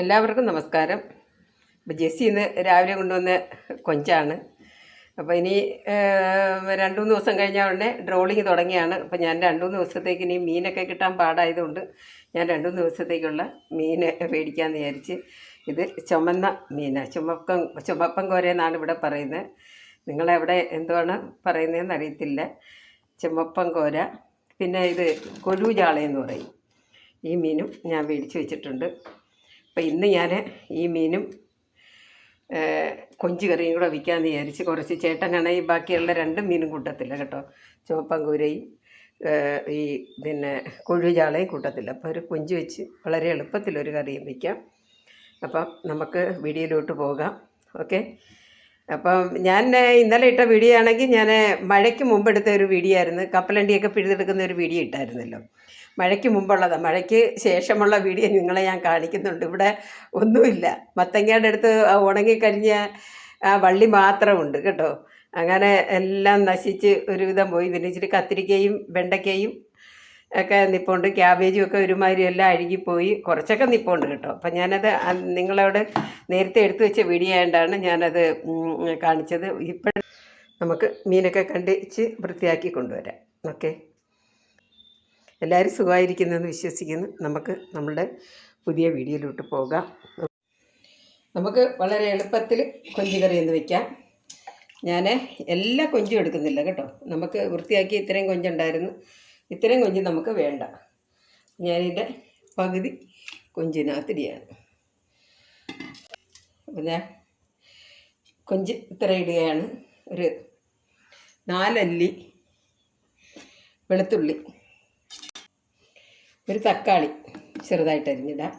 എല്ലാവർക്കും നമസ്കാരം. അപ്പോൾ ജെസ്സി ഇന്ന് രാവിലെ കൊണ്ടുവന്ന കൊഞ്ചാണ്. അപ്പോൾ ഇനി രണ്ട് മൂന്ന് ദിവസം കഴിഞ്ഞ ഉടനെ ഡ്രോളിങ് തുടങ്ങിയാണ്. അപ്പോൾ ഞാൻ രണ്ട് മൂന്ന് ദിവസത്തേക്ക് ഇനി മീനൊക്കെ കിട്ടാൻ പാടായതുകൊണ്ട് ഞാൻ രണ്ട് മൂന്ന് ദിവസത്തേക്കുള്ള മീൻ മേടിക്കാമെന്ന് വിചാരിച്ച് ഇത് ചുമന്ന മീനാണ് ചുമപ്പം ചുമപ്പം കോരയെന്നാണ് ഇവിടെ പറയുന്നത്. നിങ്ങളെവിടെ എന്തുവാണ് പറയുന്നതെന്ന് അറിയത്തില്ല. ചുമപ്പം കോര. പിന്നെ ഇത് കൊഴുചാളയെന്ന് പറയും. ഈ മീനും ഞാൻ മേടിച്ച് വെച്ചിട്ടുണ്ട്. അപ്പം ഇന്ന് ഞാൻ ഈ മീനും കൊഞ്ചു കറിയും കൂടെ വിൽക്കാമെന്ന് വിചാരിച്ച് കുറച്ച് ചേട്ടനാണ് ഈ ബാക്കിയുള്ള രണ്ട് മീനും കൂട്ടത്തില്ല കേട്ടോ. ചുവപ്പങ്കൂരയും ഈ പിന്നെ കൊഴുചാളയും കൂട്ടത്തില്ല. അപ്പോൾ ഒരു കൊഞ്ച് വെച്ച് വളരെ എളുപ്പത്തിലൊരു കറിയും വയ്ക്കാം അപ്പം നമുക്ക് വീഡിയോയിലോട്ട് പോകാം. ഓക്കെ? അപ്പം ഞാൻ ഇന്നലെ ഇട്ട വീഡിയോ ആണെങ്കിൽ ഞാൻ മഴയ്ക്ക് മുമ്പ് എടുത്ത ഒരു വീഡിയോ ആയിരുന്നു കപ്പലണ്ടിയൊക്കെ പിഴുതെടുക്കുന്ന ഒരു വീഡിയോ ഇട്ടായിരുന്നല്ലോ. മഴയ്ക്ക് മുമ്പുള്ളത്. മഴയ്ക്ക് ശേഷമുള്ള വീഡിയോ നിങ്ങളെ ഞാൻ കാണിക്കുന്നുണ്ട്. ഇവിടെ ഒന്നുമില്ല. മത്തങ്ങയുടെ അടുത്ത് ഉണങ്ങിക്കഴിഞ്ഞ ആ വള്ളി മാത്രമുണ്ട് കേട്ടോ. അങ്ങനെ എല്ലാം നശിച്ച് ഒരുവിധം പോയി. പിന്നെ ഇച്ചിരി കത്തിരിക്കയും വെണ്ടയ്ക്കയും ഒക്കെ നിപ്പുണ്ട്. ക്യാബേജും ഒക്കെ ഒരുമാതിരി എല്ലാം അഴുകിപ്പോയി. കുറച്ചൊക്കെ നിപ്പുണ്ട് കേട്ടോ. അപ്പം ഞാനത് നിങ്ങളോട് നേരത്തെ എടുത്തു വെച്ച വീഡിയോ ആയതുകൊണ്ടാണ് ഞാനത് കാണിച്ചത്. ഇപ്പോഴും നമുക്ക് മീനൊക്കെ കണ്ടിച്ച് വൃത്തിയാക്കി കൊണ്ടുവരാം. ഓക്കെ? എല്ലാവരും സുഖമായിരിക്കുന്നെന്ന് വിശ്വസിക്കുന്നു. നമുക്ക് നമ്മളുടെ പുതിയ വീഡിയോയിലോട്ട് പോകാം. നമുക്ക് വളരെ എളുപ്പത്തിൽ കൊഞ്ച് കറി എന്ന് വെക്കാം. ഞാൻ എല്ലാ കൊഞ്ചും എടുക്കുന്നില്ല കേട്ടോ. നമുക്ക് വൃത്തിയാക്കി ഇത്രയും കൊഞ്ചുണ്ടായിരുന്നു. ഇത്രയും കൊഞ്ച് നമുക്ക് വേണ്ട. ഞാനിതിന്റെ പകുതി കൊഞ്ചിനകത്തിടിയാണ് ഞാൻ കൊഞ്ച് ഇത്ര ഇടുകയാണ്. ഒരു നാലല്ലി വെളുത്തുള്ളി. ഒരു തക്കാളി ചെറുതായിട്ട് അരിഞ്ഞിടാം.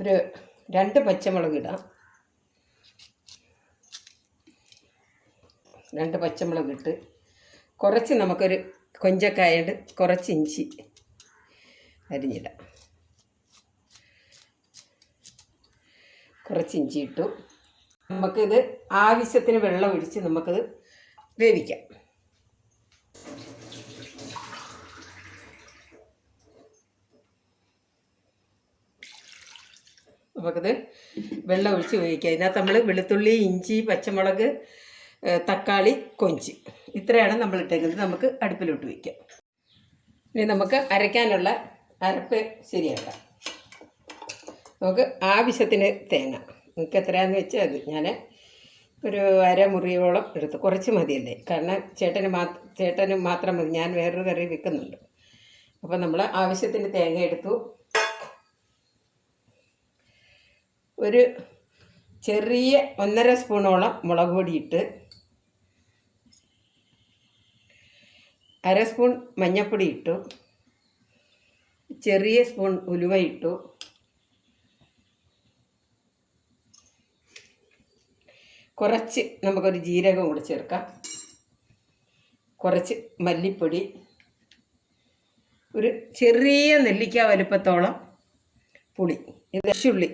ഒരു രണ്ട് പച്ചമുളക് ഇടാം. രണ്ട് പച്ചമുളക് ഇട്ട് കുറച്ച് നമുക്കൊരു കൊഞ്ചക്കായ കുറച്ച് ഇഞ്ചി അരിഞ്ഞിടാം. കുറച്ച് ഇഞ്ചി ഇട്ടു. നമുക്കിത് ആവശ്യത്തിന് വെള്ളം ഒഴിച്ച് നമുക്കത് വേവിക്കാം. നമുക്കത് വെള്ളം ഒഴിച്ച് വേവിക്കാം. ഇതിനകത്ത് നമ്മൾ വെളുത്തുള്ളി ഇഞ്ചി പച്ചമുളക് തക്കാളി കൊഞ്ച് ഇത്രയാണ് നമ്മൾ ഇട്ടേക്കുന്നത്. നമുക്ക് അടുപ്പിലോട്ട് വയ്ക്കാം ഇനി നമുക്ക് അരയ്ക്കാനുള്ള അരപ്പ് ശരിയാക്കാം. നമുക്ക് ആവശ്യത്തിന് തേങ്ങ. നിങ്ങൾക്ക് എത്രയാണെന്ന് വെച്ചാൽ അത് ഞാൻ ഒരു അരമുറിയോളം എടുത്ത്. കുറച്ച് മതിയല്ലേ? കാരണം ചേട്ടന് മാ ചേട്ടന് മാത്രം മതി. ഞാൻ വേറൊരു കറി വെക്കുന്നുണ്ട്. അപ്പോൾ നമ്മൾ ആവശ്യത്തിന് തേങ്ങ എടുത്തു. ഒരു ചെറിയ ഒന്നര സ്പൂണോളം മുളക് പൊടിയിട്ട് അര സ്പൂൺ മഞ്ഞൾപ്പൊടി ഇട്ടു. ചെറിയ സ്പൂൺ ഉലുവ ഇട്ടു. കുറച്ച് നമുക്കൊരു ജീരകം കൂടി ചേർക്കാം. കുറച്ച് മല്ലിപ്പൊടി ഒരു ചെറിയ നെല്ലിക്ക വലുപ്പത്തോളം പുളി ഉള്ളി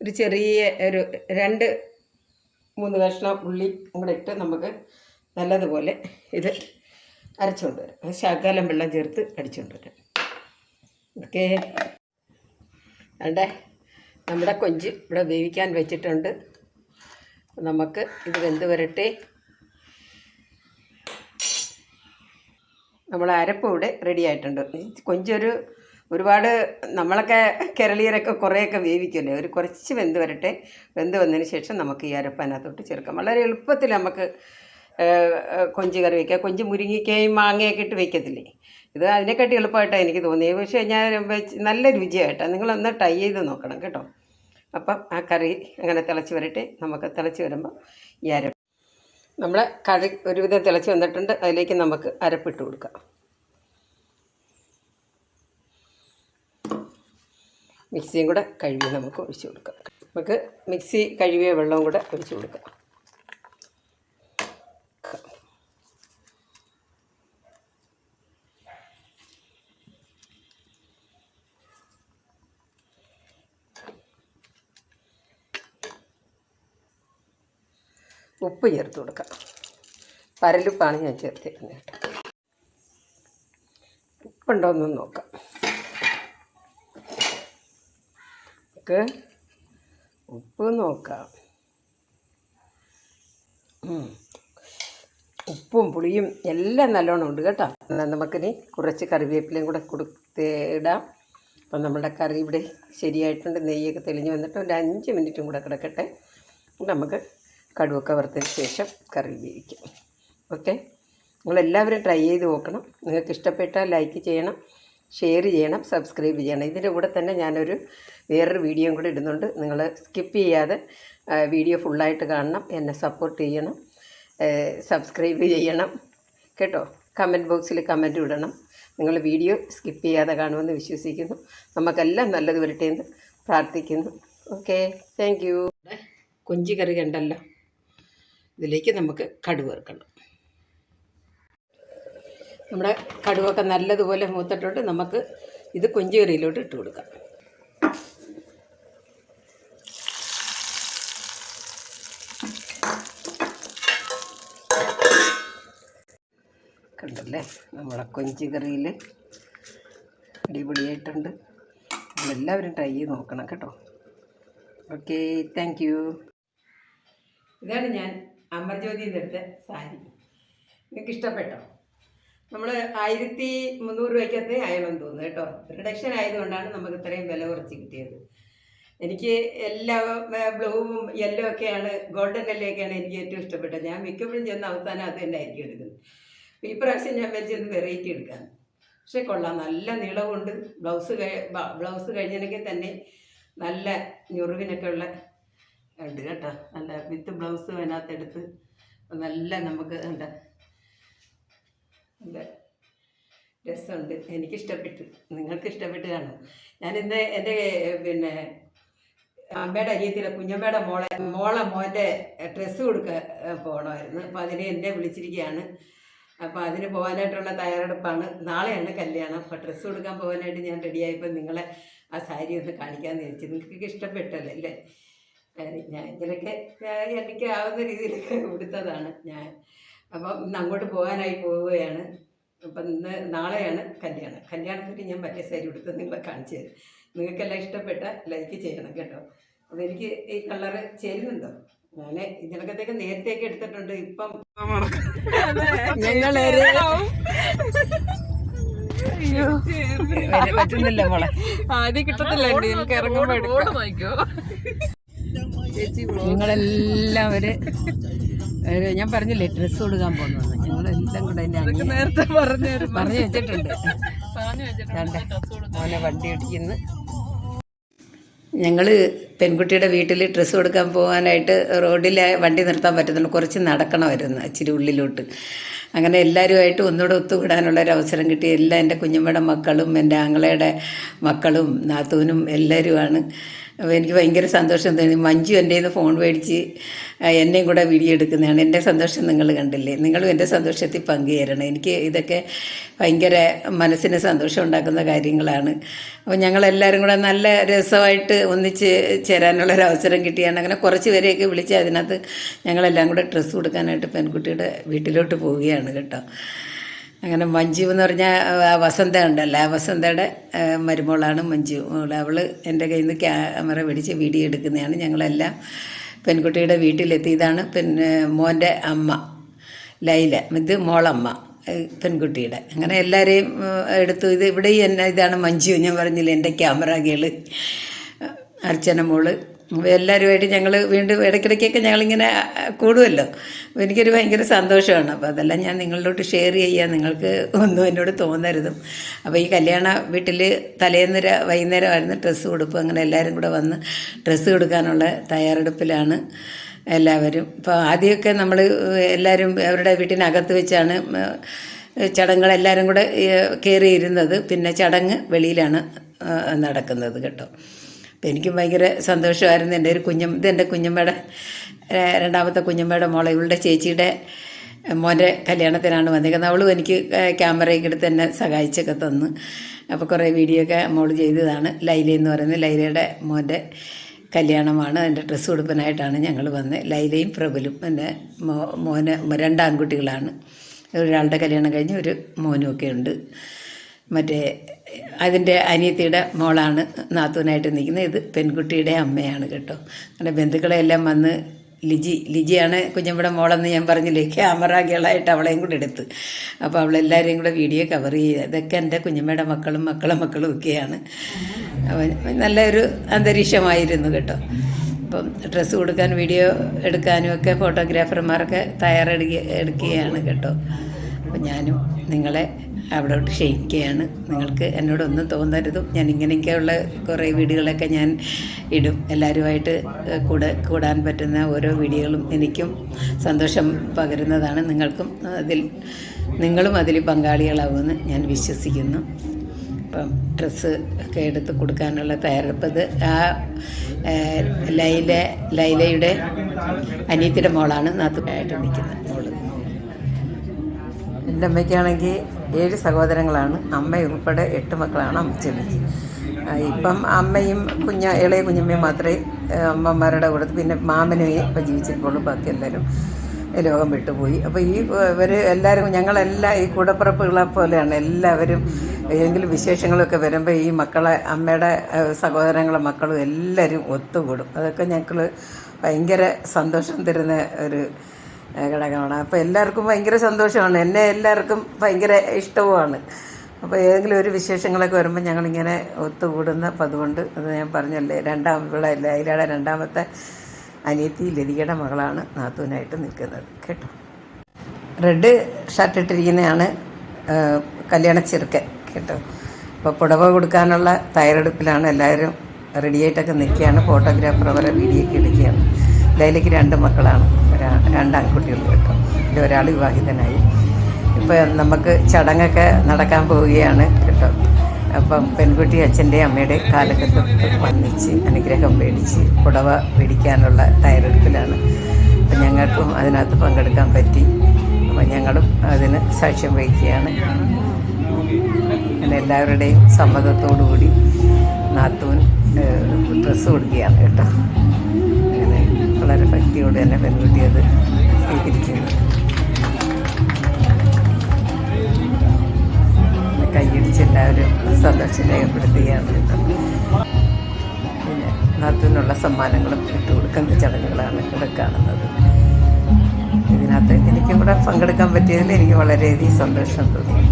ഒരു ചെറിയ ഒരു രണ്ട് മൂന്ന് കഷ്ണം ഉള്ളി കൂടെ ഇട്ട് നമുക്ക് നല്ലതുപോലെ ഇത് അരച്ചുകൊണ്ട് വരാം. ശകലം വെള്ളം ചേർത്ത് അടിച്ചുകൊണ്ട് വരാം. ഓക്കെ. വേണ്ടേ നമ്മുടെ കൊഞ്ച് ഇവിടെ വേവിക്കാൻ വെച്ചിട്ടുണ്ട്. നമുക്ക് ഇത് വെന്ത് വരട്ടെ. നമ്മൾ അരപ്പ് ഇവിടെ റെഡി ആയിട്ടുണ്ട്. കൊഞ്ചൊരു ഒരുപാട് നമ്മളൊക്കെ കേരളീയരൊക്കെ കുറേയൊക്കെ വേവിക്കുമല്ലേ? ഒരു കുറച്ച് വെന്ത് വരട്ടെ. വെന്ത് വന്നതിന് ശേഷം നമുക്ക് ഈ അരപ്പ് അതിനകത്തോട്ട് ചേർക്കാം. വളരെ എളുപ്പത്തിൽ നമുക്ക് കൊഞ്ച് കറി വയ്ക്കാം കൊഞ്ച് മുരിങ്ങിക്കയും മാങ്ങയൊക്കെ ഇട്ട് വയ്ക്കത്തില്ലേ ഇത് അതിനെക്കാട്ടി എളുപ്പമായിട്ടാണ് എനിക്ക് തോന്നിയത്. പക്ഷേ ഞാൻ നല്ല രുചിയായിട്ടാണ്. നിങ്ങളൊന്ന് ട്രൈ ചെയ്ത് നോക്കണം കേട്ടോ. അപ്പം ആ കറി അങ്ങനെ തിളച്ച് വരട്ടെ. നമുക്ക് തിളച്ച് വരുമ്പോൾ ഈ അരപ്പ് നമ്മൾ കറി ഒരുവിധം തിളച്ച് വന്നിട്ടുണ്ട്. അതിലേക്ക് നമുക്ക് അരപ്പിട്ട് കൊടുക്കാം. മിക്സിയും കൂടെ കഴുകി നമുക്ക് ഒഴിച്ച് കൊടുക്കാം. നമുക്ക് മിക്സി കഴുകിയ വെള്ളവും കൂടെ ഒഴിച്ച് കൊടുക്കാം. ഉപ്പ് ചേർത്ത് കൊടുക്കാം. പരലുപ്പാണ് ഞാൻ ചേർത്തിരുന്നത് കേട്ടോ. ഉപ്പുണ്ടോ നോക്കാം. നമുക്ക് ഉപ്പ് നോക്കാം. ഉപ്പും പുളിയും എല്ലാം നല്ലോണം ഉണ്ട് കേട്ടോ. എന്നാൽ നമുക്കിനി കുറച്ച് കറിവേപ്പിലയും കൂടെ കൊടുത്തിടാം അപ്പം നമ്മുടെ കറി ഇവിടെ ശരിയായിട്ടുണ്ട്. നെയ്യൊക്കെ തെളിഞ്ഞ് വന്നിട്ട് ഒരു അഞ്ച് മിനിറ്റും കൂടെ കിടക്കട്ടെ. നമുക്ക് കടുവൊക്കെ വറുത്തതിന് ശേഷം കറി ഉപയോഗിക്കാം ഓക്കെ? നിങ്ങളെല്ലാവരും ട്രൈ ചെയ്ത് നോക്കണം. നിങ്ങൾക്ക് ഇഷ്ടപ്പെട്ടാൽ ലൈക്ക് ചെയ്യണം ഷെയർ ചെയ്യണം സബ്സ്ക്രൈബ് ചെയ്യണം. ഇതിന്റെ കൂടെ തന്നെ ഞാനൊരു വേറൊരു വീഡിയോയും കൂടെ ഇടുന്നുണ്ട്. നിങ്ങൾ സ്കിപ്പ് ചെയ്യാതെ വീഡിയോ ഫുള്ളായിട്ട് കാണണം. എന്നെ സപ്പോർട്ട് ചെയ്യണം സബ്സ്ക്രൈബ് ചെയ്യണം. കേട്ടോ? കമന്റ് ബോക്സിൽ കമന്റ് ഇടണം. നിങ്ങൾ വീഡിയോ സ്കിപ്പ് ചെയ്യാതെ കാണുമെന്ന് വിശ്വസിക്കുന്നു. നമുക്കെല്ലാം നല്ലത് വരട്ടെ എന്ന് പ്രാർത്ഥിക്കുന്നു. ഓക്കെ? Thank you. കൊഞ്ചി കറി കണ്ടല്ലോ. ഇതിലേക്ക് നമുക്ക് കടുവ് ചേർക്കണം നമ്മുടെ കടുവൊക്കെ നല്ലതുപോലെ മൂത്തിട്ടുണ്ട്. നമുക്ക് ഇത് കൊഞ്ചി കറിയിലോട്ട് ഇട്ട് കൊടുക്കാം. കണ്ടല്ലേ? നമ്മളെ കൊഞ്ചുകറിയിൽ അടിപൊളിയായിട്ടുണ്ട്. എല്ലാവരും ട്രൈ ചെയ്ത് നോക്കണം കേട്ടോ. ഓക്കെ താങ്ക് യു ഇതാണ് ഞാൻ അമർജ്യോതിയിൽ നിന്നെടുത്ത സാരി. നിങ്ങൾക്ക് ഇഷ്ടപ്പെട്ടോ നമ്മൾ ആയിരത്തി മുന്നൂറ് രൂപയ്ക്കകത്ത് ആയെന്ന് തോന്നുന്നു കേട്ടോ. റിഡക്ഷൻ ആയതുകൊണ്ടാണ് നമുക്ക് ഇത്രയും വില കുറച്ച് കിട്ടിയത്. എനിക്ക് എല്ലാ ബ്ലൂവും യെല്ലോ ഒക്കെയാണ് ഗോൾഡൻ യെല്ലോയൊക്കെയാണ് എനിക്ക് ഏറ്റവും ഇഷ്ടപ്പെട്ടത്. ഞാൻ മിക്കപ്പോഴും ചെന്ന് അവസാനം അത് തന്നെ ആയിരിക്കും എടുക്കുന്നത്. അപ്പോൾ ഈ പ്രാവശ്യം ഞാൻ വെച്ചത് വെറൈറ്റി എടുക്കാൻ പക്ഷേ കൊള്ളാം നല്ല നീളമുണ്ട് ബ്ലൗസ് ബ്ലൗസ് കഴിഞ്ഞെങ്കിൽ തന്നെ നല്ല ഞുറിവിനൊക്കെ ഉള്ള ഉണ്ട് കേട്ടോ. നല്ല വിത്ത് ബ്ലൗസ് അതിനകത്തെടുത്ത് നല്ല നമുക്ക് എന്താ നല്ല രസമുണ്ട്. എനിക്കിഷ്ടപ്പെട്ടു. നിങ്ങൾക്ക് ഇഷ്ടപ്പെട്ട് കാണും ഇന്ന് എന്റെ പിന്നെ അമ്മയുടെ അനിയത്തിലെ കുഞ്ഞമ്മയുടെ മോളെ മോളെ മോന്റെ ഡ്രസ്സ് കൊടുക്കാൻ പോകണമായിരുന്നു അപ്പോൾ അതിന് എന്നെ വിളിച്ചിരിക്കുകയാണ്. അപ്പോൾ അതിന് പോകാനായിട്ടുള്ള തയ്യാറെടുപ്പാണ്. നാളെയാണ് കല്യാണം. അപ്പോൾ ഡ്രസ്സ് കൊടുക്കാൻ പോകാനായിട്ട് ഞാൻ റെഡിയായപ്പോൾ നിങ്ങളെ ആ സാരി ഒന്ന് കാണിക്കാമെന്ന് വിചാരിച്ചു. നിങ്ങൾക്ക് ഇഷ്ടപ്പെട്ടല്ലേ അല്ലേ? ഞാൻ ഇതിലൊക്കെ ഞാൻ എനിക്ക് ആവുന്ന രീതിയിലൊക്കെ കൊടുത്തതാണ് ഞാൻ. അപ്പം ഇന്ന് അങ്ങോട്ട് പോകാനായി പോവുകയാണ്. അപ്പം ഇന്ന് നാളെയാണ് കല്യാണം. കല്യാണത്തിന് ഞാൻ മറ്റേ സാരി കൊടുത്ത് നിങ്ങളെ കാണിച്ചു തരും. നിങ്ങൾക്കെല്ലാം ഇഷ്ടപ്പെട്ട ലൈക്ക് ചെയ്യണം കേട്ടോ. അപ്പം എനിക്ക് ഈ കളറ് ചേരുന്നുണ്ടോ? ഞാൻ ഇതിനകത്തേക്ക് നേരത്തേക്ക് എടുത്തിട്ടുണ്ട്. ഇപ്പം പറ്റുന്നില്ല മോളെ. ആദ്യം കിട്ടത്തില്ല എനിക്ക് ഇറങ്ങുമ്പോ നിങ്ങളെല്ലാവരും ഒരു ഞാൻ പറഞ്ഞില്ലേ ഡ്രസ്സ് കൊടുക്കാൻ പോകുന്നത് ഞങ്ങളെല്ലാം കൂടെ നേരത്തെ പറഞ്ഞു പറഞ്ഞു വെച്ചിട്ടുണ്ട്. മോനെ വണ്ടി ഓടിക്കുന്നു. ഞങ്ങൾ പെൺകുട്ടിയുടെ വീട്ടിൽ ഡ്രസ്സ് കൊടുക്കാൻ പോകാനായിട്ട് റോഡിൽ വണ്ടി നിർത്താൻ പറ്റുന്നുള്ളൂ കുറച്ച് നടക്കണമായിരുന്നു ഇച്ചിരി ഉള്ളിലോട്ട്. അങ്ങനെ എല്ലാവരുമായിട്ട് ഒന്നുകൂടെ ഒത്തുകൂടാനുള്ള ഒരു അവസരം കിട്ടി. എല്ലാ എന്റെ കുഞ്ഞമ്മയുടെ മക്കളും എന്റെ ആങ്ങളയുടെ മക്കളും നാത്തൂനും എല്ലാവരുമാണ്. അപ്പോൾ എനിക്ക് ഭയങ്കര സന്തോഷം തോന്നി. മഞ്ജു എന്റെ നിന്ന് ഫോൺ മേടിച്ച് എന്നെയും കൂടെ വീഡിയോ എടുക്കുന്നതാണ്. എന്റെ സന്തോഷം നിങ്ങൾ കണ്ടില്ലേ? നിങ്ങളും എന്റെ സന്തോഷത്തിൽ പങ്കുചേരണം. എനിക്ക് ഇതൊക്കെ ഭയങ്കര മനസ്സിന് സന്തോഷം ഉണ്ടാക്കുന്ന കാര്യങ്ങളാണ്. അപ്പോൾ ഞങ്ങളെല്ലാവരും കൂടെ നല്ല രസമായിട്ട് ഒന്നിച്ച് ചേരാനുള്ള ഒരു അവസരം കിട്ടിയാണ്. അങ്ങനെ കുറച്ച് പേരെയൊക്കെ വിളിച്ച് അതിനകത്ത് ഞങ്ങളെല്ലാം കൂടെ ഡ്രസ്സ് കൊടുക്കാനായിട്ട് പെൺകുട്ടിയുടെ വീട്ടിലോട്ട് പോവുകയാണ് കേട്ടോ. അങ്ങനെ മഞ്ജു എന്ന് പറഞ്ഞാൽ ആ വസന്ത ഉണ്ടല്ലോ. വസന്തയുടെ മരുമോളാണ് മഞ്ജു. അവൾ എന്റെ കയ്യിൽ നിന്ന് ക്യാമറ പിടിച്ച് വീഡിയോ എടുക്കുന്നതാണ്. ഞങ്ങളെല്ലാം പെൺകുട്ടിയുടെ വീട്ടിലെത്തിയതാണ് പിന്നെ മോന്റെ അമ്മ ലൈല. ഇത് മോളമ്മ പെൺകുട്ടിയുടെ. അങ്ങനെ എല്ലാവരെയും എടുത്തു. ഇത് ഇവിടെ എന്നെ ഇതാണ് മഞ്ജു. ഞാൻ പറഞ്ഞില്ല എന്റെ ക്യാമറ ഗേൾ അർച്ചന മോൾ എല്ലാവരുമായിട്ട് ഞങ്ങൾ വീണ്ടും ഇടയ്ക്കിടയ്ക്കൊക്കെ ഞങ്ങളിങ്ങനെ കൂടുമല്ലോ എനിക്കൊരു ഭയങ്കര സന്തോഷമാണ്. അപ്പോൾ അതെല്ലാം ഞാൻ നിങ്ങളിലോട്ട് ഷെയർ ചെയ്യുക നിങ്ങൾക്ക് ഒന്നും എന്നോട് തോന്നരുതും. അപ്പോൾ ഈ കല്യാണ വീട്ടിൽ തലേന്ന് വൈകുന്നേരമായിരുന്നു ഡ്രസ്സ് കൊടുപ്പ് അങ്ങനെ എല്ലാവരും കൂടെ വന്ന് ഡ്രസ്സ് കൊടുക്കാനുള്ള തയ്യാറെടുപ്പിലാണ് എല്ലാവരും. ഇപ്പോൾ ആദ്യമൊക്കെ നമ്മൾ എല്ലാവരും അവരുടെ വീട്ടിനകത്ത് വെച്ചാണ് ചടങ്ങുകളെല്ലാവരും കൂടെ കയറിയിരുന്നത് പിന്നെ ചടങ്ങ് വെളിയിലാണ് നടക്കുന്നത് കേട്ടോ. അപ്പം എനിക്കും ഭയങ്കര സന്തോഷമായിരുന്നു എന്റെ ഒരു കുഞ്ഞം ഇത് എന്റെ കുഞ്ഞമ്മയുടെ രണ്ടാമത്തെ കുഞ്ഞമ്മയുടെ മോളെ ഇവളുടെ ചേച്ചിയുടെ മോന്റെ കല്യാണത്തിനാണ് വന്നിരിക്കുന്നത്. അവളും എനിക്ക് ക്യാമറയൊക്കെ എടുത്ത് എന്നെ സഹായിച്ചൊക്കെ തന്നു. അപ്പോൾ കുറേ വീഡിയോ ഒക്കെ മോൾ ചെയ്തതാണ്. ലൈല എന്ന് പറയുന്നത് ലൈലയുടെ മോന്റെ കല്യാണമാണ്. അതിന്റെ ഡ്രസ്സ് കൊടുപ്പനായിട്ടാണ് ഞങ്ങൾ വന്നത് ലൈലയും പ്രബലും എന്റെ മോന് രണ്ടാൺകുട്ടികളാണ്. ഒരാളുടെ കല്യാണം കഴിഞ്ഞ് ഒരു മോനും ഒക്കെ ഉണ്ട്. മറ്റേ അതിന്റെ അനിയത്തിയുടെ മോളാണ് നാത്തൂനായിട്ട് നിൽക്കുന്നത്. ഇത് പെൺകുട്ടിയുടെ അമ്മയാണ് കേട്ടോ. അങ്ങനെ ബന്ധുക്കളെല്ലാം വന്ന് ലിജി ലിജിയാണ് കുഞ്ഞമ്മയുടെ മോളെന്ന് ഞാൻ പറഞ്ഞില്ലേ ക്യാമറ ഗേളായിട്ട് അവളെയും കൂടെ എടുത്ത്. അപ്പോൾ അവളെല്ലാവരെയും കൂടെ വീഡിയോ കവർ ചെയ്യുക ഇതൊക്കെ എന്റെ കുഞ്ഞമ്മയുടെ മക്കളും മക്കളും മക്കളും ഒക്കെയാണ്. അപ്പോൾ നല്ലൊരു അന്തരീക്ഷമായിരുന്നു കേട്ടോ. അപ്പം ഡ്രസ്സ് കൊടുക്കാൻ വീഡിയോ എടുക്കാനും ഒക്കെ ഫോട്ടോഗ്രാഫർമാരൊക്കെ തയ്യാറെടുക്കുക എടുക്കുകയാണ് കേട്ടോ. അപ്പം ഞാനും നിങ്ങളെ അവിടോട്ട് ക്ഷയിക്കുകയാണ്. നിങ്ങൾക്ക് എന്നോടൊന്നും തോന്നരുതും. ഞാൻ ഇങ്ങനെയൊക്കെയുള്ള കുറേ വീഡിയോകളൊക്കെ ഞാൻ ഇടും. എല്ലാവരുമായിട്ട് കൂടെ കൂടാൻ പറ്റുന്ന ഓരോ വീഡിയോകളും എനിക്കും സന്തോഷം പകരുന്നതാണ്. നിങ്ങൾക്കും അതിൽ നിങ്ങളും അതിൽ പങ്കാളികളാവുമെന്ന് ഞാൻ വിശ്വസിക്കുന്നു. അപ്പം ഡ്രസ്സ് ഒക്കെ എടുത്ത് കൊടുക്കാനുള്ള തയ്യാറെടുപ്പ് ഇത്. ആ ലൈല ലൈലയുടെ അനിയത്തിന്റെ മോളാണ് നാത്തുമായിട്ട് നിൽക്കുന്നത്. മോൾ എന്റെ അമ്മയ്ക്കാണെങ്കിൽ ഏഴ് സഹോദരങ്ങളാണ്. അമ്മ ഉൾപ്പെടെ എട്ട് മക്കളാണ് അമ്മച്ചമ്മയ്ക്ക് ആ, ഇപ്പം അമ്മയും കുഞ്ഞ ഇളയ കുഞ്ഞമ്മയും മാത്രമേ അമ്മമാരുടെ കൂടെ പിന്നെ മാമനും ഇപ്പം ജീവിച്ചിരിക്കുള്ളൂ ബാക്കി എല്ലാവരും ലോകം വിട്ടുപോയി. അപ്പോൾ ഈ ഇവർ എല്ലാവരും ഞങ്ങളെല്ലാം ഈ കൂടപ്പിറപ്പുകളെ പോലെയാണ് എല്ലാവരും. ഏതെങ്കിലും വിശേഷങ്ങളൊക്കെ വരുമ്പോൾ ഈ മക്കളെ അമ്മയുടെ സഹോദരങ്ങളെ മക്കളും എല്ലാവരും ഒത്തുകൂടും. അതൊക്കെ ഞങ്ങൾ ഭയങ്കര സന്തോഷം തരുന്ന ഒരു ഘടകമാണ് അപ്പോൾ എല്ലാവർക്കും ഭയങ്കര സന്തോഷമാണ്. എന്നെ എല്ലാവർക്കും ഭയങ്കര ഇഷ്ടവുമാണ്. അപ്പോൾ ഏതെങ്കിലും ഒരു വിശേഷങ്ങളൊക്കെ വരുമ്പോൾ ഞങ്ങളിങ്ങനെ ഒത്തുകൂടുന്ന പതുകൊണ്ട് അത് ഞാൻ പറഞ്ഞല്ലേ രണ്ടാം ഇവിടെ ലൈലയുടെ രണ്ടാമത്തെ അനിയത്തി ലതികയുടെ മകളാണ് നാത്തൂനായിട്ട് നിൽക്കുന്നത്. കേട്ടോ? റെഡ് ഷർട്ട് ഇട്ടിരിക്കുന്നതാണ് കല്യാണ ചെറുക്കൻ. കേട്ടോ? അപ്പോൾ പുടവ കൊടുക്കാനുള്ള തയ്യാറെടുപ്പിലാണ് എല്ലാവരും റെഡിയായിട്ടൊക്കെ നിൽക്കുകയാണ്. ഫോട്ടോഗ്രാഫർ അവരെ വീഡിയോ ഒക്കെ എടുക്കുകയാണ്. ലൈലയ്ക്ക് രണ്ട് മക്കളാണ്. ഒരാ രണ്ട് കേട്ടോ. ഇതിൽ ഒരാൾ വിവാഹിതനായി. ഇപ്പോൾ നമുക്ക് ചടങ്ങൊക്കെ നടക്കാൻ പോവുകയാണ് കേട്ടോ. അപ്പം പെൺകുട്ടി അച്ഛന്റെ അമ്മയുടെ കാലഘട്ടത്തിൽ വന്നിച്ച് അനുഗ്രഹം മേടിച്ച് പുടവ മേടിക്കാനുള്ള തയ്യാറെടുപ്പിലാണ്. അപ്പം ഞങ്ങൾക്കും അതിനകത്ത് പങ്കെടുക്കാൻ പറ്റി. അപ്പം ഞങ്ങളും അതിന് സാക്ഷ്യം വഹിക്കുകയാണ്. അങ്ങനെ എല്ലാവരുടെയും സമ്മതത്തോടുകൂടി നാത്തൂൻ ഡ്രസ്സ് കൊടുക്കുകയാണ് കേട്ടോ. വളരെ ഭക്തിയോടെ തന്നെ പെൺകുട്ടി അത് സ്വീകരിക്കുന്നു കൈയടിച്ച് എല്ലാവരും സന്തോഷം രേഖപ്പെടുത്തുകയാണ് പിന്നെ നാത്തൂനുള്ള സമ്മാനങ്ങളും ഇട്ട് കൊടുക്കുന്ന ചടങ്ങുകളാണ് ഇവിടെ കാണുന്നത്. ഇതിനകത്ത് എനിക്കും കൂടെ പങ്കെടുക്കാൻ പറ്റിയതിൽ എനിക്ക് വളരെയധികം സന്തോഷം തോന്നി.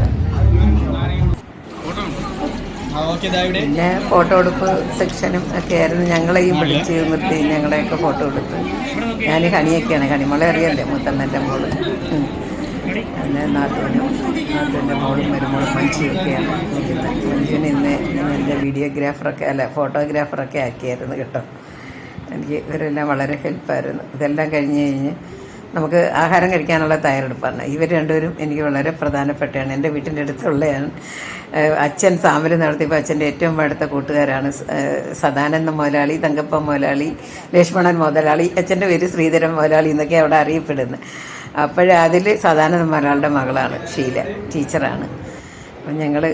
പിന്നെ ഫോട്ടോ എടുപ്പ് സെക്ഷനും ഒക്കെ ആയിരുന്നു. ഞങ്ങളെയും വിളിച്ച് നിർത്തി ഞങ്ങളെയൊക്കെ ഫോട്ടോ എടുത്ത്. ഞാൻ കണിയൊക്കെയാണ് കണിമോളെ അറിയല്ലേ? മുത്തമ്മന്റെ മോൾ. അന്ന് നാത്തൂനും നാത്തൂന്റെ മോളും മരുമോളും മഞ്ചിയൊക്കെയാണ് നിൽക്കുന്നത് മഞ്ജുവിന് ഇന്ന് എന്റെ വീഡിയോഗ്രാഫറൊക്കെ അല്ല ഫോട്ടോഗ്രാഫറൊക്കെ ആക്കിയായിരുന്നു കേട്ടോ. എനിക്ക് ഇവരെല്ലാം വളരെ ഹെൽപ്പായിരുന്നു ഇതെല്ലാം കഴിഞ്ഞ് കഴിഞ്ഞ് നമുക്ക് ആഹാരം കഴിക്കാനുള്ള തയ്യാറെടുപ്പാണ്. ഇവർ രണ്ടുപേരും എനിക്ക് വളരെ പ്രധാനപ്പെട്ടതാണ് എന്റെ വീട്ടിന്റെ അടുത്തുള്ളതാണ് അച്ഛൻ സാമരം നടത്തിയപ്പോൾ അച്ഛന്റെ ഏറ്റവും അടുത്ത കൂട്ടുകാരാണ് സദാനന്ദ മുതലാളി തങ്കപ്പ മുതലാളി ലക്ഷ്മണൻ മുതലാളി അച്ഛന്റെ പേര് ശ്രീധരൻ മുതലാളി എന്നൊക്കെ അവിടെ അറിയപ്പെടുന്നത് അപ്പോഴേ അതിൽ സദാനന്ദ മുതലാളിയുടെ മകളാണ് ഷീല ടീച്ചറാണ്. അപ്പം ഞങ്ങൾ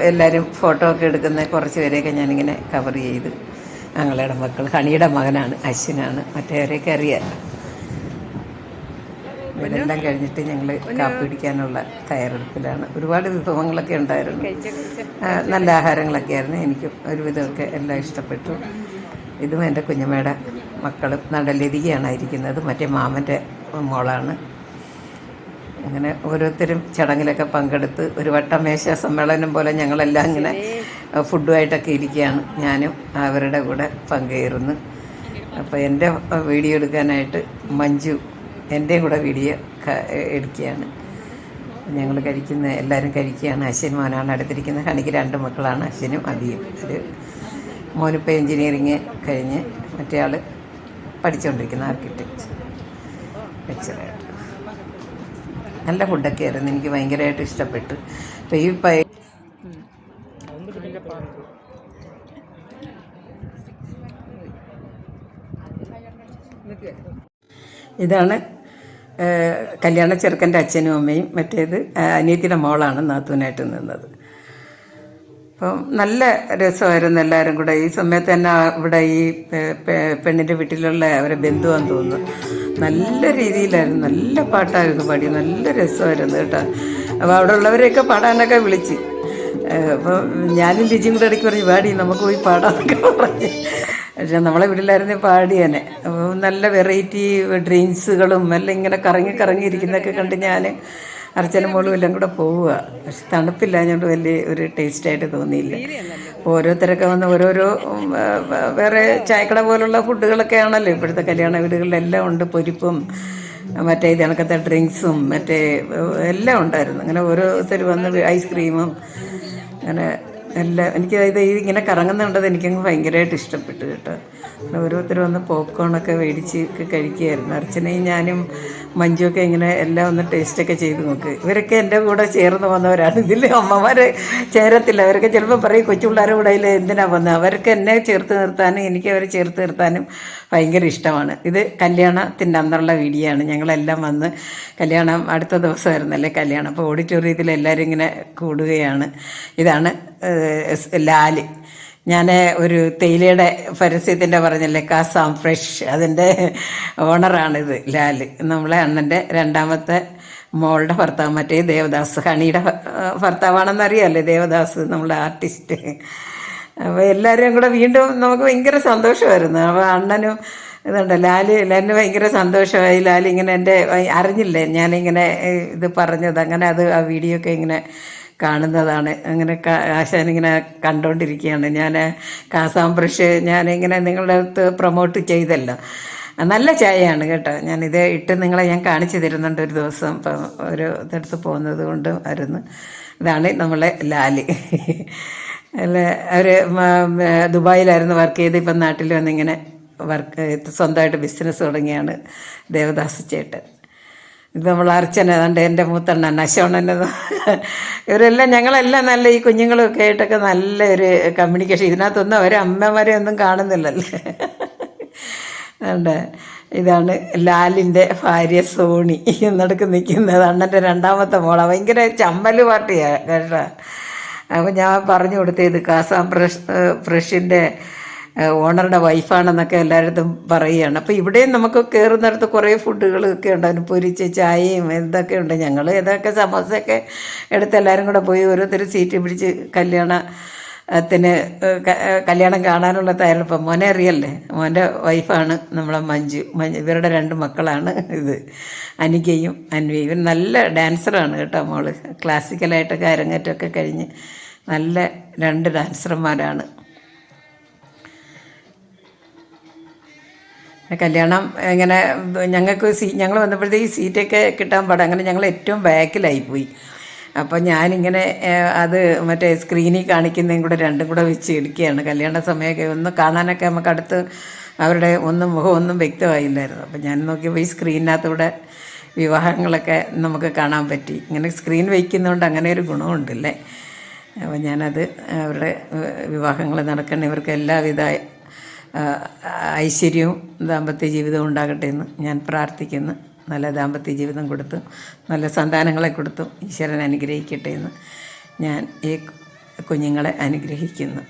എല്ലാവരും ഫോട്ടോ ഒക്കെ എടുക്കുന്ന കുറച്ച് പേരെയൊക്കെ ഞാനിങ്ങനെ കവർ ചെയ്ത് ഞങ്ങളുടെ മക്കൾ ഹണിയുടെ മകനാണ് അശ്വിനാണ് മറ്റേവരെയൊക്കെ അറിയാം ഇതെല്ലാം കഴിഞ്ഞിട്ട് ഞങ്ങൾ കാപ്പി പിടിക്കാനുള്ള തയ്യാറെടുപ്പിലാണ്. ഒരുപാട് വിഭവങ്ങളൊക്കെ ഉണ്ടായിരുന്നു. നല്ല ആഹാരങ്ങളൊക്കെ ആയിരുന്നു. എനിക്കും ഒരുവിധമൊക്കെ എല്ലാം ഇഷ്ടപ്പെട്ടു. ഇതും എന്റെ കുഞ്ഞമ്മയുടെ മക്കളും നടലതികയാണ് ഇരിക്കുന്നത് മറ്റേ മാമന്റെ മോളാണ്. അങ്ങനെ ഓരോരുത്തരും ചടങ്ങിലൊക്കെ പങ്കെടുത്ത് ഒരു വട്ടമേശ സമ്മേളനം പോലെ ഞങ്ങളെല്ലാം ഇങ്ങനെ ഫുഡുമായിട്ടൊക്കെ ഇരിക്കുകയാണ്. ഞാനും അവരുടെ കൂടെ പങ്കുചേർന്ന് അപ്പോൾ എന്റെ വീഡിയോ എടുക്കാനായിട്ട് മഞ്ജു എന്റെയും കൂടെ വീഡിയോ എടുക്കുകയാണ്. ഞങ്ങൾ കഴിക്കുന്ന എല്ലാവരും കഴിക്കുകയാണ്. അശ്വൻ മോനാണ് അടുത്തിരിക്കുന്നത്. കണിക്ക് രണ്ട് മക്കളാണ്. അശ്വനും അബിയും. ഒരു മോനിപ്പോൾ എൻജിനീയറിങ് കഴിഞ്ഞ് മറ്റേ ആൾ പഠിച്ചുകൊണ്ടിരിക്കുന്ന ആർക്കിടെക്ചർ ലെക്ചറായിട്ട് നല്ല ഫുഡൊക്കെ ആയിരുന്നു. എനിക്ക് ഭയങ്കരമായിട്ട് ഇഷ്ടപ്പെട്ടു. അപ്പോൾ ഈ പൈ ഇതാണ് കല്യാണ ചെറുക്കന്റെ അച്ഛനും അമ്മയും മറ്റേത് അനിയത്തിയുടെ മോളാണ് നാത്തൂനായിട്ട് നിന്നത്. അപ്പം നല്ല രസമായിരുന്നു എല്ലാവരും കൂടെ. ഈ സമയത്ത് തന്നെ ഇവിടെ ഈ പെണ്ണിന്റെ വീട്ടിലുള്ള അവരെ ബന്ധുവാന്ന് തോന്നുന്നു. നല്ല രീതിയിലായിരുന്നു. നല്ല പാട്ടായിരുന്നു പാടി നല്ല രസമായിരുന്നു കേട്ടോ. അപ്പോൾ അവിടെ ഉള്ളവരെയൊക്കെ പാടാനൊക്കെ വിളിച്ച്. അപ്പം ഞാനും ലിജിയും കൂടെ ഇടയ്ക്ക് പറഞ്ഞു പാടി നമുക്ക് പോയി പാടാനൊക്കെ പറഞ്ഞ്. പക്ഷെ നമ്മളെ വീട്ടിലായിരുന്നു പാടിയനെ. നല്ല വെറൈറ്റി ഡ്രിങ്ക്സുകളും എല്ലാം ഇങ്ങനെ കറങ്ങി കറങ്ങി ഇരിക്കുന്നതൊക്കെ കണ്ട് ഞാൻ അർച്ചനും മോളും എല്ലാം കൂടെ പോവുക പക്ഷെ തണുപ്പില്ല ഞണ്ട് വലിയ ഒരു ടേസ്റ്റായിട്ട് തോന്നിയില്ല. ഓരോരുത്തരൊക്കെ വന്ന് ഓരോരോ വേറെ ചായക്കട പോലുള്ള ഫുഡുകളൊക്കെ ആണല്ലോ ഇപ്പോഴത്തെ കല്യാണ വീടുകളിലെല്ലാം ഉണ്ട്. പൊരിപ്പും മറ്റേ ഇത് കണക്കത്തെ ഡ്രിങ്ക്സും മറ്റേ എല്ലാം ഉണ്ടായിരുന്നു. അങ്ങനെ ഓരോരുത്തർ വന്ന് ഐസ്ക്രീമും അങ്ങനെ എല്ലാം എനിക്ക് ഇത് ഇങ്ങനെ കറങ്ങുന്നുണ്ടത് എനിക്കങ്ങ് ഭയങ്കരമായിട്ട് ഇഷ്ടപ്പെട്ടു കേട്ടോ. ഓരോരുത്തർ വന്ന് പോപ്കോണൊക്കെ മേടിച്ച് കഴിക്കുമായിരുന്നു അർച്ചനയും ഞാനും മഞ്ജുവൊക്കെ ഇങ്ങനെ എല്ലാം ഒന്ന് ടേസ്റ്റൊക്കെ ചെയ്ത് നോക്ക്. ഇവരൊക്കെ എന്റെ കൂടെ ചേർന്ന് വന്നവരാണ്. ഇതിൽ അമ്മമാർ ചേരത്തില്ല. അവരൊക്കെ ചിലപ്പോൾ പറയും കൊച്ചുപിള്ളേരുടെ കൂടെ ഇല്ല എന്തിനാണ് വന്നത് അവർക്ക് എന്നെ ചേർത്ത് നിർത്താനും എനിക്ക് അവരെ ചേർത്ത് നിർത്താനും ഭയങ്കര ഇഷ്ടമാണ്. ഇത് കല്യാണത്തിന്റെ അന്നുള്ള വീഡിയോ ആണ്. ഞങ്ങളെല്ലാം വന്ന് കല്യാണം അടുത്ത ദിവസമായിരുന്നല്ലേ കല്യാണം. അപ്പോൾ ഓഡിറ്റോറിയത്തിൽ എല്ലാവരും ഇങ്ങനെ കൂടുകയാണ്. ഇതാണ് ലാൽ. ഞാൻ ഒരു തേയിലയുടെ പരസ്യത്തിന്റെ പറഞ്ഞല്ലേ കാസാം ഫ്രഷ് അതിന്റെ ഓണറാണിത് ലാൽ. നമ്മളെ അണ്ണന്റെ രണ്ടാമത്തെ മോളുടെ ഭർത്താവ് മറ്റേ ദേവദാസ് ഹണിയുടെ ഭർത്താവാണെന്ന് അറിയാമല്ലേ ദേവദാസ് നമ്മളെ ആർട്ടിസ്റ്റ്. അപ്പോൾ എല്ലാവരും കൂടെ വീണ്ടും നമുക്ക് ഭയങ്കര സന്തോഷമായിരുന്നു. അപ്പോൾ അണ്ണനും ഇതുണ്ട് ലാൽ ലാലിന് ഭയങ്കര സന്തോഷമായി. ലാൽ ഇങ്ങനെ എന്റെ അറിഞ്ഞില്ലേ? ഞാനിങ്ങനെ ഇത് പറഞ്ഞത് അങ്ങനെ അത് ആ വീഡിയോ ഒക്കെ ഇങ്ങനെ കാണുന്നതാണ്. അങ്ങനെ ആശാനിങ്ങനെ കണ്ടുകൊണ്ടിരിക്കുകയാണ് ഞാൻ കാസാം ബ്രഷ് ഞാനിങ്ങനെ നിങ്ങളുടെ അടുത്ത് പ്രൊമോട്ട് ചെയ്തല്ലോ. നല്ല ചായയാണ് കേട്ടോ. ഞാനിത് ഇട്ട് നിങ്ങളെ ഞാൻ കാണിച്ചു തരുന്നുണ്ട് ഒരു ദിവസം. ഇപ്പം ഒരു ഇതെടുത്ത് പോകുന്നത് കൊണ്ട് ആയിരുന്നു. ഇതാണ് നമ്മളെ ലാൽ. അല്ല? അവർ ദുബായിലായിരുന്നു വർക്ക് ചെയ്ത്. ഇപ്പം നാട്ടിൽ വന്നിങ്ങനെ വർക്ക് സ്വന്തമായിട്ട് ബിസിനസ് തുടങ്ങിയാണ് ദേവദാസ് ചേട്ടൻ. ഇത് നമ്മൾ അർച്ചന കണ്ട് എന്റെ മൂത്തണ്ണൻ അശോണൻ ഇവരെല്ലാം ഞങ്ങളെല്ലാം നല്ല ഈ കുഞ്ഞുങ്ങളൊക്കെ ആയിട്ടൊക്കെ നല്ല ഒരു കമ്മ്യൂണിക്കേഷൻ ഇതിനകത്തൊന്നും അവർ അമ്മമാരെ ഒന്നും കാണുന്നില്ലല്ലേ? അതുകൊണ്ട് ഇതാണ് ലാലിന്റെ ഭാര്യ സോണി. എന്നടുക്ക് നിൽക്കുന്നത് അണ്ണന്റെ രണ്ടാമത്തെ മോള. ഭയങ്കര ചമ്മൽ പാർട്ടിയാണ് കേട്ടോ. അപ്പോൾ ഞാൻ പറഞ്ഞു കൊടുത്തത് കാസാം ഫ്രഷ് ഫ്രഷിന്റെ ഓണറുടെ വൈഫാണെന്നൊക്കെ എല്ലായിടത്തും പറയുകയാണ്. അപ്പോൾ ഇവിടെയും നമുക്ക് കയറുന്നിടത്ത് കുറേ ഫുഡുകളൊക്കെ ഉണ്ട്. അതിന് പൊരിച്ച് ചായയും എന്തൊക്കെ ഉണ്ട്. ഞങ്ങൾ ഏതൊക്കെ സമോസയൊക്കെ എടുത്ത് എല്ലാവരും കൂടെ പോയി ഓരോരുത്തർ സീറ്റ് പിടിച്ച് കല്യാണ ത്തിന് കല്യാണം കാണാനുള്ള തയ്യാറെടുപ്പം. മോനെ അറിയല്ലേ? മോന്റെ വൈഫാണ് നമ്മളെ മഞ്ജു. മഞ്ജു ഇവരുടെ രണ്ട് മക്കളാണ് ഇത്. അനികയും അൻവി. ഇവർ നല്ല ഡാൻസറാണ് കേട്ടോ മോൾ. ക്ലാസിക്കലായിട്ടൊക്കെ അരങ്ങേറ്റമൊക്കെ കഴിഞ്ഞ് നല്ല രണ്ട് ഡാൻസർമാരാണ് കല്യാണം ഇങ്ങനെ ഞങ്ങൾക്ക് സീ ഞങ്ങൾ വന്നപ്പോഴത്തേക്ക് സീറ്റൊക്കെ കിട്ടാൻ പാടും. അങ്ങനെ ഞങ്ങൾ ഏറ്റവും ബാക്കിലായി പോയി. അപ്പോൾ ഞാനിങ്ങനെ അത് മറ്റേ സ്ക്രീനിൽ കാണിക്കുന്നതും കൂടെ രണ്ടും കൂടെ വെച്ച് എടുക്കുകയാണ്. കല്യാണ സമയമൊക്കെ ഒന്ന് കാണാനൊക്കെ നമുക്ക് അടുത്ത് അവരുടെ ഒന്നും മുഖം ഒന്നും വ്യക്തമായില്ലായിരുന്നു. അപ്പോൾ ഞാൻ നോക്കിയപ്പോൾ ഈ സ്ക്രീനിനകത്തൂടെ വിവാഹങ്ങളൊക്കെ നമുക്ക് കാണാൻ പറ്റി. ഇങ്ങനെ സ്ക്രീൻ വയ്ക്കുന്നതുകൊണ്ട് അങ്ങനെ ഒരു ഗുണമുണ്ടല്ലേ? അപ്പോൾ ഞാനത് അവരുടെ വിവാഹങ്ങൾ നടക്കണ ഇവർക്ക് എല്ലാവിധ ഐശ്വര്യവും ദാമ്പത്യ ജീവിതവും ഉണ്ടാകട്ടെ എന്ന് ഞാൻ പ്രാർത്ഥിക്കുന്നു. നല്ല ദാമ്പത്യ ജീവിതം കൊടുത്തു നല്ല സന്താനങ്ങളെ കൊടുത്തു ഈശ്വരൻ അനുഗ്രഹിക്കട്ടെ എന്ന് ഞാൻ ഈ കുഞ്ഞുങ്ങളെ അനുഗ്രഹിക്കുന്നു.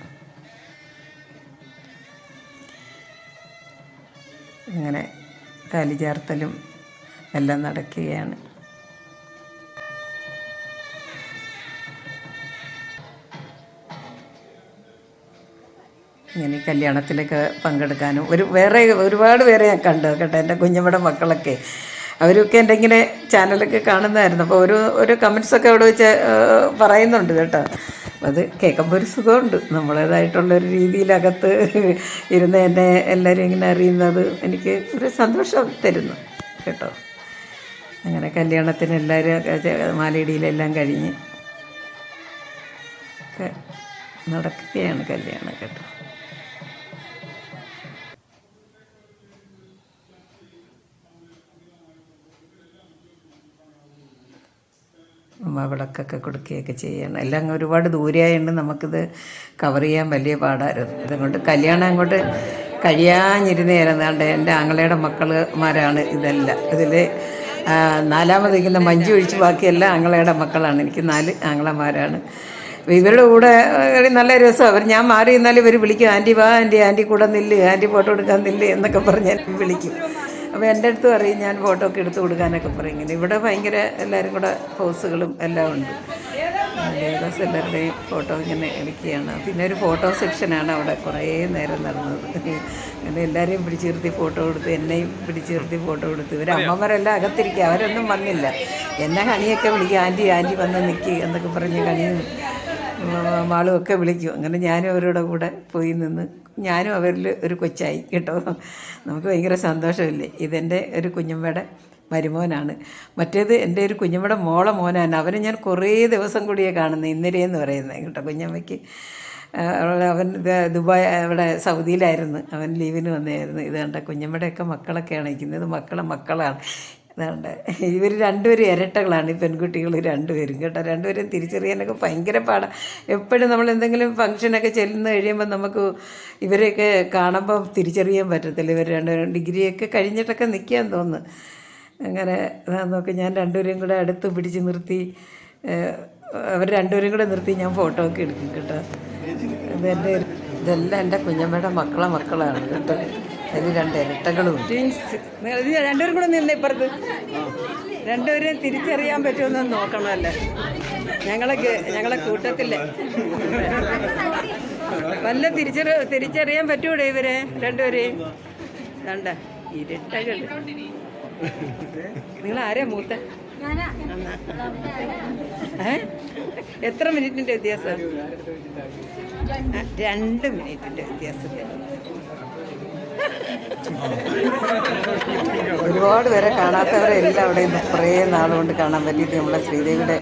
ഇങ്ങനെ കാലി ചേർത്തലും എല്ലാം നടക്കുകയാണ്. ഇങ്ങനെ കല്യാണത്തിലേക്ക് പങ്കെടുക്കാനും. ഒരു വേറെ ഒരുപാട് പേരെ ഞാൻ കണ്ടു. കേട്ടോ എന്റെ കുഞ്ഞമ്മയുടെ മക്കളൊക്കെ. അവരൊക്കെ എന്റെ ഇങ്ങനെ ചാനലൊക്കെ കാണുന്നതായിരുന്നു. അപ്പോൾ ഒരു ഒരു കമൻസൊക്കെ അവിടെ വെച്ച് പറയുന്നുണ്ട് കേട്ടോ. അത് കേൾക്കുമ്പോൾ ഒരു സുഖമുണ്ട്. നമ്മളേതായിട്ടുള്ളൊരു രീതിയിലകത്ത് ഇരുന്ന് എന്നെ എല്ലാവരും ഇങ്ങനെ അറിയുന്നത് എനിക്ക് ഒരു സന്തോഷം തരുന്നു കേട്ടോ. അങ്ങനെ കല്യാണത്തിന് എല്ലാവരും മാലയിടിയിലെല്ലാം കഴിഞ്ഞ് ഒക്കെ നടക്കുകയാണ് കല്യാണം കേട്ടോ. വിളക്കൊക്കെ കൊടുക്കുകയൊക്കെ ചെയ്യണം. എല്ലാം ഒരുപാട് ദൂരെയായതുകൊണ്ട് നമുക്കിത് കവർ ചെയ്യാൻ വലിയ പാടായിരുന്നു അതുകൊണ്ട് കല്യാണം അങ്ങോട്ട് കഴിയാഞ്ഞിരുന്നേരം കണ്ട് എന്റെ ആങ്ങളയുടെ മക്കൾമാരാണ് ഇതെല്ലാം. ഇതിൽ നാലാമതിരിക്കുന്ന മഞ്ജു ഒഴിച്ച് ബാക്കിയെല്ലാം ആങ്ങളയുടെ മക്കളാണ്. എനിക്ക് നാല് ആങ്ങളമാരാണ്. ഇവരുടെ കൂടെ നല്ല രസമാണ് അവർ ഞാൻ മാറി നിന്നാലും ഇവർ വിളിക്കും ആന്റി വാ ആന്റി ആന്റി കൂടെ നില്ല് ആന്റി ഫോട്ടോ എടുക്കാൻ നില്ല് എന്നൊക്കെ പറഞ്ഞ് വിളിക്കും. അപ്പോൾ എന്റെ അടുത്ത് പറയും ഞാൻ ഫോട്ടോ ഒക്കെ എടുത്ത് കൊടുക്കാനൊക്കെ പറയും. ഇങ്ങനെ ഇവിടെ ഭയങ്കര എല്ലാവരും കൂടെ പോസുകളും എല്ലാം ഉണ്ട്. ദേവദാസ് എല്ലാവരുടെയും ഫോട്ടോ ഇങ്ങനെ എടുക്കുകയാണ്. പിന്നെ ഒരു ഫോട്ടോ സെക്ഷനാണ് അവിടെ കുറേ നേരം നടന്നത്. അങ്ങനെ എല്ലാവരെയും പിടിച്ചു നിർത്തി ഫോട്ടോ എടുത്ത് എന്നെയും പിടിച്ചു നിർത്തി ഫോട്ടോ എടുത്ത് ഇവർ അമ്മമാരെല്ലാം അകത്തിരിക്കുക. അവരൊന്നും വന്നില്ല. എന്നെ കണിയൊക്കെ വിളിക്കുക. ആന്റി ആന്റി വന്ന് നിൽക്കി എന്നൊക്കെ പറഞ്ഞ് കണിയും മാളും ഒക്കെ വിളിക്കും. അങ്ങനെ ഞാനും അവരുടെ കൂടെ പോയി നിന്ന് ഞാനും അവരിൽ ഒരു കൊച്ചായി കേട്ടോ. നമുക്ക് ഭയങ്കര സന്തോഷമില്ലേ? ഇതെന്റെ ഒരു കുഞ്ഞമ്മയുടെ മരുമോനാണ്. മറ്റേത് എന്റെ ഒരു കുഞ്ഞമ്മയുടെ മോളെ മോനാണ്. അവനെ ഞാൻ കുറേ ദിവസം കൂടിയേ കാണുന്നത് ഇന്നലെ എന്ന് പറയുന്നത് കേട്ടോ. കുഞ്ഞമ്മയ്ക്ക് അവൻ ദുബായ് അവിടെ സൗദിയിലായിരുന്നു. അവൻ ലീവിന് വന്നായിരുന്നു ഇത് കണ്ട കുഞ്ഞമ്മയുടെയൊക്കെ മക്കളൊക്കെയാണ് ഇരിക്കുന്നത്. മക്കളെ മക്കളാണ്. അതുകൊണ്ട് ഇവർ രണ്ടുപേരും ഇരട്ടകളാണ് ഈ പെൺകുട്ടികൾ രണ്ടുപേരും കേട്ടോ. രണ്ടുപേരും തിരിച്ചറിയാനൊക്കെ ഭയങ്കര പാടാണ് എപ്പോഴും നമ്മൾ എന്തെങ്കിലും ഫംഗ്ഷനൊക്കെ ചെല്ലുന്ന കഴിയുമ്പോൾ നമുക്ക് ഇവരെയൊക്കെ കാണുമ്പോൾ തിരിച്ചറിയാൻ പറ്റത്തില്ല. ഇവർ രണ്ടുപേരും ഡിഗ്രിയൊക്കെ കഴിഞ്ഞിട്ടൊക്കെ നിൽക്കാൻ തോന്നുന്നു. അങ്ങനെ നോക്കി ഞാൻ രണ്ടുപേരും കൂടെ അടുത്ത് പിടിച്ച് നിർത്തി അവർ രണ്ടുപേരും കൂടെ നിർത്തി ഞാൻ ഫോട്ടോ ഒക്കെ എടുക്കും കേട്ടോ. ഇതെന്റെ ഇതെല്ലാം എന്റെ കുഞ്ഞമ്മയുടെ മക്കളെ മക്കളാണ് കേട്ടോ. അതിൽ രണ്ട് ഇരട്ടകളും രണ്ടുപേരും കൂടെ നിന്ന് ഇപ്പുറത്ത്. രണ്ടുപേരെയും തിരിച്ചറിയാൻ പറ്റുമെന്ന് നോക്കണമല്ലേ? ഞങ്ങളെ ഗ- ഞങ്ങളെ കൂട്ടത്തില്ലേ വല്ല തിരിച്ചറി തിരിച്ചറിയാൻ പറ്റൂടെ ഇവരെ രണ്ടുപേരെയും? കണ്ട ഇരട്ടകൾ നിങ്ങൾ ആരെയാ മൂത്ത ഏ? എത്ര മിനിറ്റിന്റെ വ്യത്യാസം? രണ്ട് മിനിറ്റിന്റെ വ്യത്യാസത്തിൽ ഒരുപാട് പേരെ കാണാത്തവരെല്ലാം അവിടെ കുറേ നാളുകൊണ്ട് കാണാൻ പറ്റിയിട്ട് നമ്മളെ ശ്രീദേവിയുടെ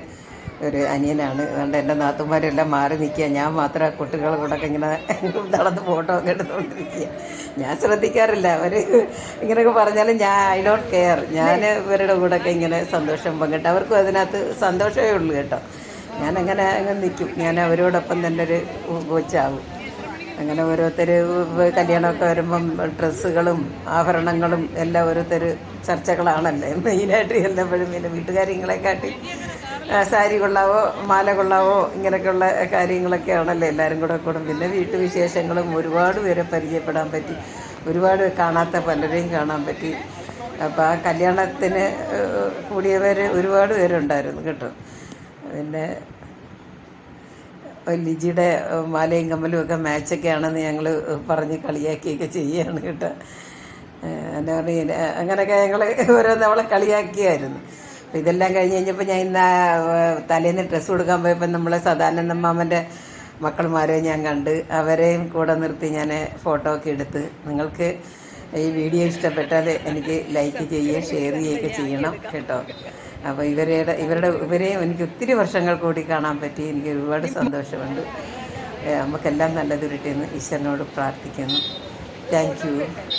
ഒരു അനിയനാണ്. അതുകൊണ്ട് എന്റെ നാത്തുമാരെല്ലാം മാറി നിൽക്കുക. ഞാൻ മാത്രം ആ കുട്ടികളെ കൂടെ ഒക്കെ ഇങ്ങനെ നടന്ന് ഫോട്ടോ ഒക്കെ എടുത്തുകൊണ്ടിരിക്കുക. ഞാൻ ശ്രദ്ധിക്കാറില്ല. അവർ ഇങ്ങനെയൊക്കെ പറഞ്ഞാലും ഞാൻ ഐ ഡോണ്ട് കെയർ. ഞാൻ ഇവരുടെ കൂടെ ഒക്കെ ഇങ്ങനെ സന്തോഷം പങ്കിട്ട് അവർക്കും അതിനകത്ത് സന്തോഷമേ ഉള്ളൂ കേട്ടോ. ഞാനങ്ങനെ അങ്ങനെ അങ്ങ് നിൽക്കും. ഞാൻ അവരോടൊപ്പം തന്നെ ഒരു കൊച്ചാവും. അങ്ങനെ ഓരോരുത്തർ കല്യാണമൊക്കെ വരുമ്പം ഡ്രസ്സുകളും ആഭരണങ്ങളും എല്ലാം ഓരോരുത്തർ ചർച്ചകളാണല്ലേ. മെയിനായിട്ട് എല്ലാപ്പോഴും പിന്നെ വീട്ടുകാര്യങ്ങളെ കാട്ടി സാരി കൊള്ളാവോ മാല കൊള്ളാവോ ഇങ്ങനെയൊക്കെയുള്ള കാര്യങ്ങളൊക്കെ ആണല്ലോ എല്ലാവരും കൂടെ കൂടും. പിന്നെ വീട്ടുവിശേഷങ്ങളും ഒരുപാട് പേരെ പരിചയപ്പെടാൻ പറ്റി. ഒരുപാട് കാണാത്ത പലരെയും കാണാൻ പറ്റി. അപ്പോൾ ആ കല്യാണത്തിന് കൂടിയവർ ഒരുപാട് പേരുണ്ടായിരുന്നു കേട്ടോ. പിന്നെ ലിജിയുടെ മാലയും കമ്മലും ഒക്കെ മാച്ചൊക്കെ ആണെന്ന് ഞങ്ങൾ പറഞ്ഞ് കളിയാക്കിയൊക്കെ ചെയ്യുകയാണ് കേട്ടോ. എന്നാ പറഞ്ഞ അങ്ങനെയൊക്കെ ഞങ്ങൾ ഓരോ നമ്മളെ കളിയാക്കിയായിരുന്നു. അപ്പോൾ ഇതെല്ലാം കഴിഞ്ഞ് കഴിഞ്ഞപ്പോൾ ഞാൻ ഇന്ന് തലേന്ന് ഡ്രസ്സ് കൊടുക്കാൻ പോയപ്പോൾ നമ്മളെ സദാനന്ദ മാമന്റെ ഞാൻ കണ്ട് അവരെയും കൂടെ നിർത്തി ഞാൻ ഫോട്ടോ ഒക്കെ എടുത്ത് നിങ്ങൾക്ക് ഈ വീഡിയോ ഇഷ്ടപ്പെട്ടാൽ എനിക്ക് ലൈക്ക് ചെയ്യുകയും ഷെയർ ചെയ്യുകയൊക്കെ ചെയ്യണം കേട്ടോ. അപ്പോൾ ഇവരുടെ ഇവരുടെ ഇവരെയും എനിക്ക് ഒത്തിരി വർഷങ്ങൾ കൂടി കാണാൻ പറ്റി. എനിക്ക് ഒരുപാട് സന്തോഷമുണ്ട്. നമുക്കെല്ലാം നല്ലത് കിട്ടിയെന്ന് ഈശ്വരനോട് പ്രാർത്ഥിക്കുന്നു. Thank you.